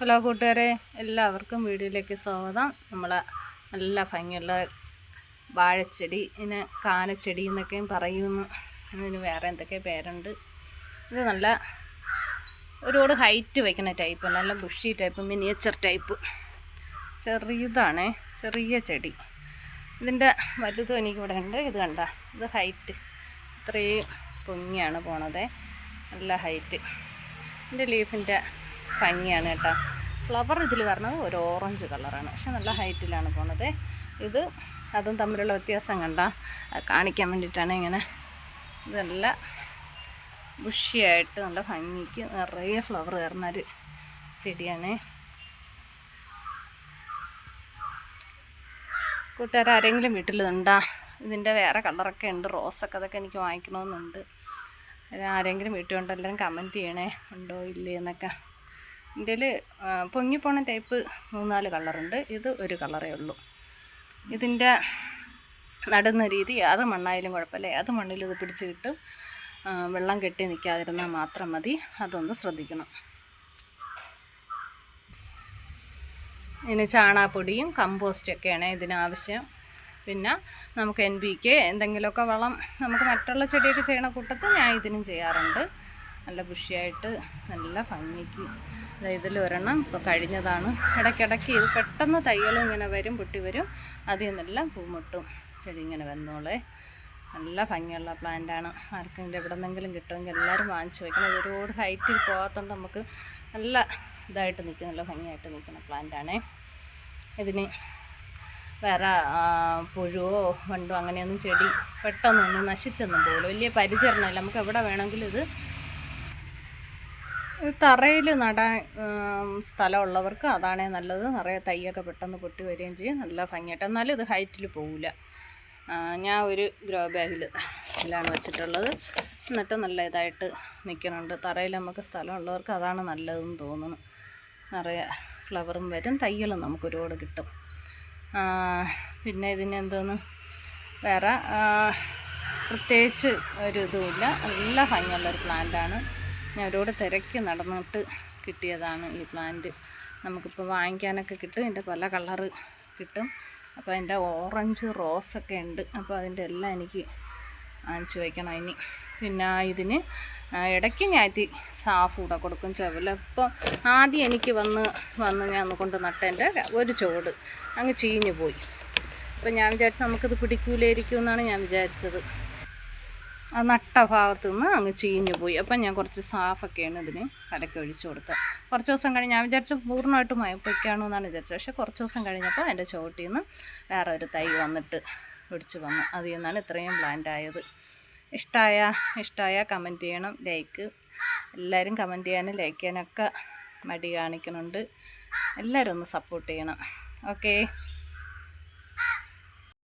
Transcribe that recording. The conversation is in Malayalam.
ഹലോ കൂട്ടുകാരെ എല്ലാവർക്കും വീഡിയോയിലേക്ക് സ്വാഗതം. നമ്മൾ നല്ല ഭംഗിയുള്ള വാഴച്ചെടി ഇതിന് കാനച്ചെടി എന്നൊക്കെയും പറയുന്നു. ഇതിന് വേറെ എന്തൊക്കെ പേരുണ്ട്? ഇത് നല്ല ഒരുപാട് ഹൈറ്റ് വയ്ക്കുന്ന ടൈപ്പ് നല്ല ബുഷി ടൈപ്പ് മിനിയേച്ചർ ടൈപ്പ് ചെറിയതാണ് ചെറിയ ചെടി. ഇതിന്റെ വലുതും എനിക്കിവിടെ ഉണ്ട്. ഇത് കണ്ട ഇത് ഹൈറ്റ് ഇത്രയും പൊങ്ങിയാണ് പോണത്. നല്ല ഹൈറ്റ് ഇതിന്റെ ലീഫിന്റെ ഭംഗിയാണ് കേട്ടോ. ഫ്ലവർ ഇതിൽ പറഞ്ഞത് ഒരു ഓറഞ്ച് കളറാണ് പക്ഷെ നല്ല ഹൈറ്റിലാണ് പോണത്. ഇത് അതും തമ്മിലുള്ള വ്യത്യാസം കണ്ട. കാണിക്കാൻ വേണ്ടിയിട്ടാണ് ഇങ്ങനെ ഇതല്ല ബുഷിയായിട്ട് നല്ല ഭംഗിക്ക് നിറയെ ഫ്ലവർ കയറുന്നൊരു ചെടിയാണ്. കൂട്ടുകാർ ആരെങ്കിലും വീട്ടിലുണ്ടോ? ഇതിന്റെ വേറെ കളറൊക്കെ ഉണ്ട്. റോസൊക്കെ അതൊക്കെ എനിക്ക് വാങ്ങിക്കണമെന്നുണ്ട്. ആരെങ്കിലും വീട്ടിലുണ്ടോ? എല്ലാവരും കമന്റ് ചെയ്യണേ. ഉണ്ടോ? ഇല്ലേ? എന്നൊക്കെ. ഇതിൽ പൊങ്ങിപ്പോണ ടൈപ്പ് മൂന്നാൽ കളറുണ്ട്. ഇത് ഒരു കളറേ ഉള്ളൂ. ഇതിന്റെ നടുന്ന രീതി അത് മണ്ണായാലും കുഴപ്പമില്ല. ഏത് മണ്ണിലും ഇത് പിടിച്ച് കിട്ടും. വെള്ളം കെട്ടി നിൽക്കാതിരുന്നാൽ മാത്രം മതി. അതൊന്ന് ശ്രദ്ധിക്കണം. ഇനി ചാണാപ്പൊടിയും കമ്പോസ്റ്റൊക്കെയാണ് ഇതിനാവശ്യം. പിന്നെ നമുക്ക് എൻ പി കെ എന്തെങ്കിലുമൊക്കെ വളം നമുക്ക് മറ്റുള്ള ചെടിയൊക്കെ ചെയ്യണ കൂട്ടത്തിൽ ഞാൻ ഇതിനും ചെയ്യാറുണ്ട്. നല്ല ബുഷിയായിട്ട് നല്ല ഭംഗിക്ക്. ഇതിൽ ഒരെണ്ണം ഇപ്പോൾ കഴിഞ്ഞതാണ്. ഇടയ്ക്കിടയ്ക്ക് ഇത് പെട്ടെന്ന് തൈകളും ഇങ്ങനെ വരും പൊട്ടി വരും. അതിൽ നിന്നെല്ലാം പൂമുട്ടും. ചെടി ഇങ്ങനെ വന്നോളെ. നല്ല ഭംഗിയുള്ള പ്ലാന്റാണ് ആർക്കെങ്കിലും എവിടെ നിന്നെങ്കിലും കിട്ടുമെങ്കിൽ എല്ലാവരും വാങ്ങിച്ചു വെക്കണം. ഒരുപാട് ഹൈറ്റിൽ പോകാത്തതുകൊണ്ട് നമുക്ക് നല്ല ഇതായിട്ട് നിൽക്കുന്ന നല്ല ഭംഗിയായിട്ട് നിൽക്കുന്ന പ്ലാന്റാണേ ഇതിന് വേറെ പുഴുവോ വണ്ടോ അങ്ങനെയൊന്നും ചെടി പെട്ടെന്നൊന്നും നശിച്ചൊന്നും പോകില്ല. വലിയ പരിചരണമില്ല. നമുക്ക് എവിടെ വേണമെങ്കിലും ഇത് തറയിൽ നടാൻ സ്ഥലമുള്ളവർക്ക് അതാണേ നല്ലത്. നിറയെ തൈയൊക്കെ പെട്ടെന്ന് പൊട്ടി വരികയും ചെയ്യും. നല്ല ഭംഗിയായിട്ട്. എന്നാലും ഇത് ഹൈറ്റിൽ പോവില്ല ഞാൻ ഒരു ഗ്രോ ബാഗിൽ ഇതിലാണ് വെച്ചിട്ടുള്ളത്. എന്നിട്ട് നല്ല ഇതായിട്ട് നിൽക്കുന്നുണ്ട്. തറയിൽ നമുക്ക് സ്ഥലമുള്ളവർക്ക് അതാണ് നല്ലതെന്ന് തോന്നുന്നു. നിറയെ ഫ്ലവറും വരും. തൈകളും നമുക്ക് ഒരുപാട് കിട്ടും. പിന്നെ ഇതിന് എന്തോന്ന്? വേറെ പ്രത്യേകിച്ച് ഒരു ഇതുമില്ല. നല്ല ഭംഗിയുള്ളൊരു പ്ലാന്റാണ്. ഞാൻ ഒരുപാട് തിരക്കി നടന്നിട്ട് കിട്ടിയതാണ് ഈ പ്ലാന്റ് നമുക്കിപ്പോൾ വാങ്ങിക്കാനൊക്കെ കിട്ടും. ഇതിന്റെ പല കളറ് കിട്ടും. അപ്പോൾ അതിന്റെ ഓറഞ്ച് റോസൊക്കെ ഉണ്ട്. അപ്പോൾ അതിന്റെ എല്ലാം എനിക്ക് വാങ്ങിച്ചു വയ്ക്കണം ഇനി. പിന്നെ ഇതിന് ഇടയ്ക്ക് ഞാൻ ഇത്തി സാഫ് കൂടെ കൊടുക്കും ചെവല ഇപ്പോൾ ആദ്യം എനിക്ക് വന്ന് വന്ന് ഞാൻ കൊണ്ട് നട്ടതിന്റെ ഒരു ചോട് അങ്ങ് ചീഞ്ഞു പോയി. അപ്പോൾ ഞാൻ വിചാരിച്ചത് നമുക്കിത് പിടിക്കൂലായിരിക്കും എന്നാണ് ഞാൻ വിചാരിച്ചത്. നട്ട ഭാഗത്തു നിന്ന് അങ്ങ് ചീഞ്ഞു പോയി. അപ്പം ഞാൻ കുറച്ച് സാഫൊക്കെയാണ് ഇതിന് കലക്കി ഒഴിച്ചു കൊടുത്തത്. കുറച്ച് ദിവസം കഴിഞ്ഞ് ഞാൻ വിചാരിച്ചു പൂർണമായിട്ട് മയപ്പൊക്കെയാണോ എന്നാണ് വിചാരിച്ചത്. പക്ഷേ കുറച്ച് ദിവസം കഴിഞ്ഞപ്പോൾ എന്റെ ചുവട്ടിൽ നിന്ന് വേറെ ഒരു തൈ വന്നിട്ട് ഒഴിച്ചു വന്നു. അതിൽ നിന്നാണ് ഇത്രയും പ്ലാന്റ് ആയത്. ഇഷ്ടമായ ഇഷ്ടമായ കമന്റ് ചെയ്യണം. ലൈക്ക് എല്ലാവരും കമന്റ് ചെയ്യാനും ലൈക്ക് ചെയ്യാനൊക്കെ മടി കാണിക്കുന്നുണ്ട്. എല്ലാവരും ഒന്ന് സപ്പോർട്ട് ചെയ്യണം. ഓക്കേ